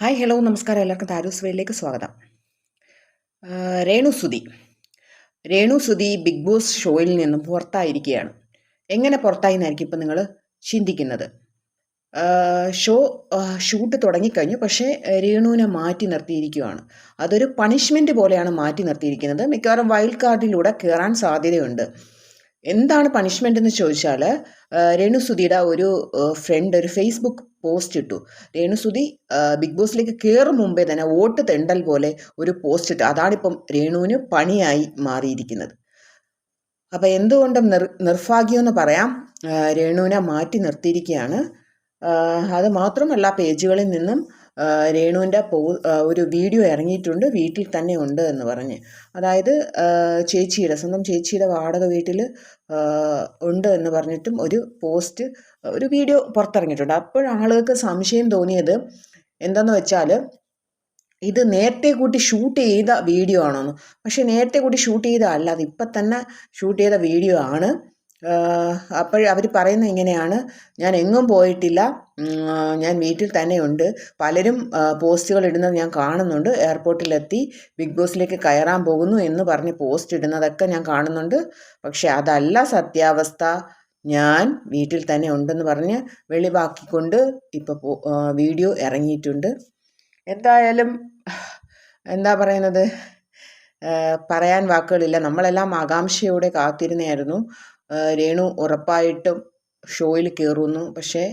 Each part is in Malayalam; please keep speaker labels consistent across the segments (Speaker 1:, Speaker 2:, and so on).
Speaker 1: ഹായ് ഹലോ നമസ്കാരം. എല്ലാവർക്കും താരൂസ് വേളിലേക്ക് സ്വാഗതം. രേണു സുതി രേണു ബിഗ് ബോസ് ഷോയിൽ നിന്നും പുറത്തായിരിക്കുകയാണ്. എങ്ങനെ പുറത്തായി എന്നായിരിക്കും ഇപ്പം നിങ്ങൾ ചിന്തിക്കുന്നത്? ഷോ ഷൂട്ട് തുടങ്ങിക്കഴിഞ്ഞു. പക്ഷേ രേണുവിനെ മാറ്റി നിർത്തിയിരിക്കുകയാണ്. അതൊരു പണിഷ്മെന്റ് പോലെയാണ് മാറ്റി നിർത്തിയിരിക്കുന്നത്. മിക്കവാറും വൈൽഡ് കാർഡിലൂടെ കയറാൻ സാധ്യതയുണ്ട്. എന്താണ് പണിഷ്മെന്റ് എന്ന് ചോദിച്ചാൽ രേണുസുതിയുടെ ഒരു ഫ്രണ്ട് ഒരു ഫേസ്ബുക്ക് പോസ്റ്റ് ഇട്ടു. രേണുസുതി ബിഗ് ബോസിലേക്ക് കയറും മുമ്പേ തന്നെ വോട്ട് തെണ്ടൽ പോലെ ഒരു പോസ്റ്റ് ഇട്ടു. അതാണിപ്പം രേണുവിന് പണിയായി മാറിയിരിക്കുന്നത്. അപ്പോൾ എന്തുകൊണ്ടും നിർ നിർഭാഗ്യമെന്ന് പറയാം. രേണുവിനെ മാറ്റി നിർത്തിയിരിക്കുകയാണ്. അത് മാത്രമല്ല പേജുകളിൽ നിന്നും രേണുവിന്റെ പോ ഒരു വീഡിയോ ഇറങ്ങിയിട്ടുണ്ട് വീട്ടിൽ തന്നെ ഉണ്ട് എന്ന് പറഞ്ഞ്. അതായത് ചേച്ചിയുടെ സ്വന്തം ചേച്ചിയുടെ വാടക വീട്ടിൽ ഉണ്ട് എന്ന് പറഞ്ഞിട്ടും ഒരു പോസ്റ്റ് ഒരു വീഡിയോ പുറത്തിറങ്ങിയിട്ടുണ്ട്. അപ്പോഴാളുകൾക്ക് സംശയം തോന്നിയത് എന്തെന്ന് വെച്ചാൽ ഇത് നേരത്തെ കൂട്ടി ഷൂട്ട് ചെയ്ത വീഡിയോ ആണോന്ന്. പക്ഷേ നേരത്തെ കൂട്ടി ഷൂട്ട് ചെയ്തതല്ല അത് ഇപ്പം തന്നെ ഷൂട്ട് ചെയ്ത വീഡിയോ ആണ്. അപ്പോൾ അവർ പറയുന്നത് ഇങ്ങനെയാണ്. ഞാൻ എങ്ങും പോയിട്ടില്ല. ഞാൻ വീട്ടിൽ തന്നെയുണ്ട്. പലരും പോസ്റ്റുകൾ ഇടുന്നത് ഞാൻ കാണുന്നുണ്ട്. എയർപോർട്ടിലെത്തി ബിഗ് ബോസിലേക്ക് കയറാൻ പോകുന്നു എന്ന് പറഞ്ഞ് പോസ്റ്റ് ഇടുന്നതൊക്കെ ഞാൻ കാണുന്നുണ്ട്. പക്ഷേ അതല്ല സത്യാവസ്ഥ. ഞാൻ വീട്ടിൽ തന്നെ ഉണ്ടെന്ന് പറഞ്ഞ് വെളിവാക്കിക്കൊണ്ട് ഇപ്പോൾ വീഡിയോ ഇറങ്ങിയിട്ടുണ്ട്. എന്തായാലും എന്താ പറയുന്നത്? പറയാൻ വാക്കുകളില്ല. നമ്മളെല്ലാം ആകാംക്ഷയോടെ കാത്തിരുന്നായിരുന്നു രേണു ഉറപ്പായിട്ടും ഷോയിൽ കയറുന്നു പക്ഷേ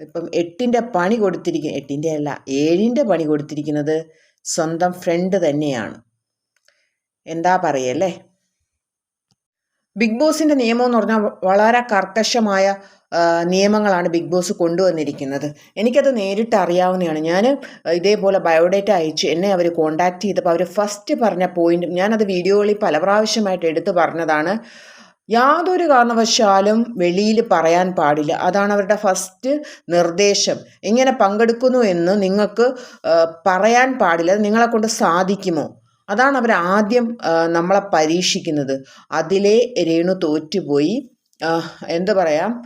Speaker 1: ഇപ്പം എട്ടിന്റെ പണി കൊടുത്തിരിക്കുന്ന എട്ടിന്റെ അല്ല ഏഴിന്റെ പണി കൊടുത്തിരിക്കുന്നത് സ്വന്തം ഫ്രണ്ട് തന്നെയാണ്. എന്താ പറയല്ലേ ബിഗ് ബോസിന്റെ നിയമം എന്ന് പറഞ്ഞാൽ വളരെ കർക്കശമായ നിയമങ്ങളാണ് ബിഗ് ബോസ് കൊണ്ടുവന്നിരിക്കുന്നത്. എനിക്കത് നേരിട്ട് അറിയാവുന്നതാണ്. ഞാൻ ഇതേപോലെ ബയോഡേറ്റ അയച്ചു എന്നെ അവർ കോണ്ടാക്ട് ചെയ്തപ്പോൾ അവർ ഫസ്റ്റ് പറഞ്ഞ പോയിന്റ് ഞാനത് വീഡിയോകളിൽ പല പ്രാവശ്യമായിട്ട് എടുത്തു പറഞ്ഞതാണ്. യാതൊരു കാരണവശാലും വെളിയിൽ പറയാൻ പാടില്ല. അതാണ് അവരുടെ ഫസ്റ്റ് നിർദ്ദേശം. എങ്ങനെ പങ്കെടുക്കുന്നു എന്ന് നിങ്ങൾക്ക് പറയാൻ പാടില്ല. നിങ്ങളെ കൊണ്ട് സാധിക്കുമോ? അതാണ് അവർ ആദ്യം നമ്മളെ പരീക്ഷിക്കുന്നത്. അതിലെ രേണു തോറ്റുപോയി. എന്ത് പറയാം?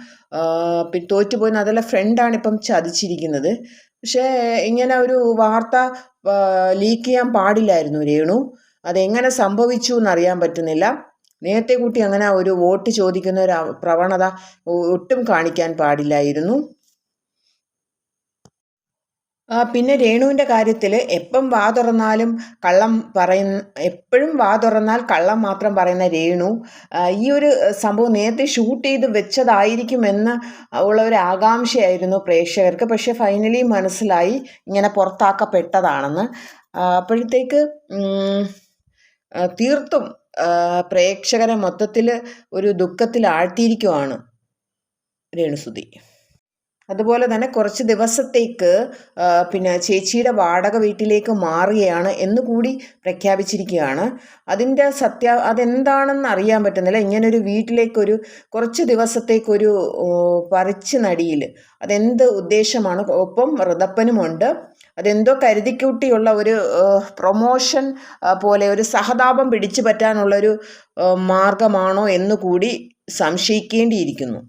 Speaker 1: പിന്നെ തോറ്റുപോയി അതല്ല ഫ്രണ്ടാണ് ഇപ്പം ചതിച്ചിരിക്കുന്നത്. പക്ഷേ ഇങ്ങനെ ഒരു വാർത്ത ലീക്ക് ചെയ്യാൻ പാടില്ലായിരുന്നു രേണു. അതെങ്ങനെ സംഭവിച്ചു എന്നറിയാൻ പറ്റുന്നില്ല. നേരത്തെ കൂട്ടി അങ്ങനെ ഒരു വോട്ട് ചോദിക്കുന്ന ഒരു പ്രവണത ഒട്ടും കാണിക്കാൻ പാടില്ലായിരുന്നു. പിന്നെ രേണുവിന്റെ കാര്യത്തിൽ എപ്പം വാ തുറന്നാലും കള്ളം പറയുന്ന എപ്പോഴും വാ തുറന്നാൽ കള്ളം മാത്രം പറയുന്ന രേണു ഈ ഒരു സംഭവം നേരത്തെ ഷൂട്ട് ചെയ്ത് വെച്ചതായിരിക്കുമെന്ന് ഉള്ള ഒരു ആകാംക്ഷയായിരുന്നു പ്രേക്ഷകർക്ക്. പക്ഷേ ഫൈനലി മനസ്സിലായി ഇങ്ങനെ പുറത്താക്കപ്പെട്ടതാണെന്ന്. അപ്പോഴത്തേക്ക് തീർത്തും പ്രേക്ഷകരെ മൊത്തത്തിൽ ഒരു ദുഃഖത്തിൽ ആഴ്ത്തിയിരിക്കുവാണ് രേണുസുതി. അതുപോലെ തന്നെ കുറച്ച് ദിവസത്തേക്ക് പിന്നെ ചേച്ചിയുടെ വാടക വീട്ടിലേക്ക് മാറുകയാണ് എന്ന് കൂടി പ്രഖ്യാപിച്ചിരിക്കുകയാണ്. അതിന്റെ സത്യ അതെന്താണെന്ന് അറിയാൻ പറ്റുന്നില്ല. ഇങ്ങനൊരു വീട്ടിലേക്കൊരു കുറച്ച് ദിവസത്തേക്കൊരു പറിച്ചു നടിയിൽ അതെന്ത് ഉദ്ദേശമാണ്? ഒപ്പം ഋതപ്പനുമുണ്ട് അതെന്തോ കരുതിക്കൂട്ടിയുള്ള ഒരു പ്രൊമോഷൻ പോലെ ഒരു സഹതാപം പിടിച്ചു പറ്റാനുള്ളൊരു മാർഗമാണോ എന്ന് കൂടി സംശയിക്കേണ്ടിയിരിക്കുന്നു.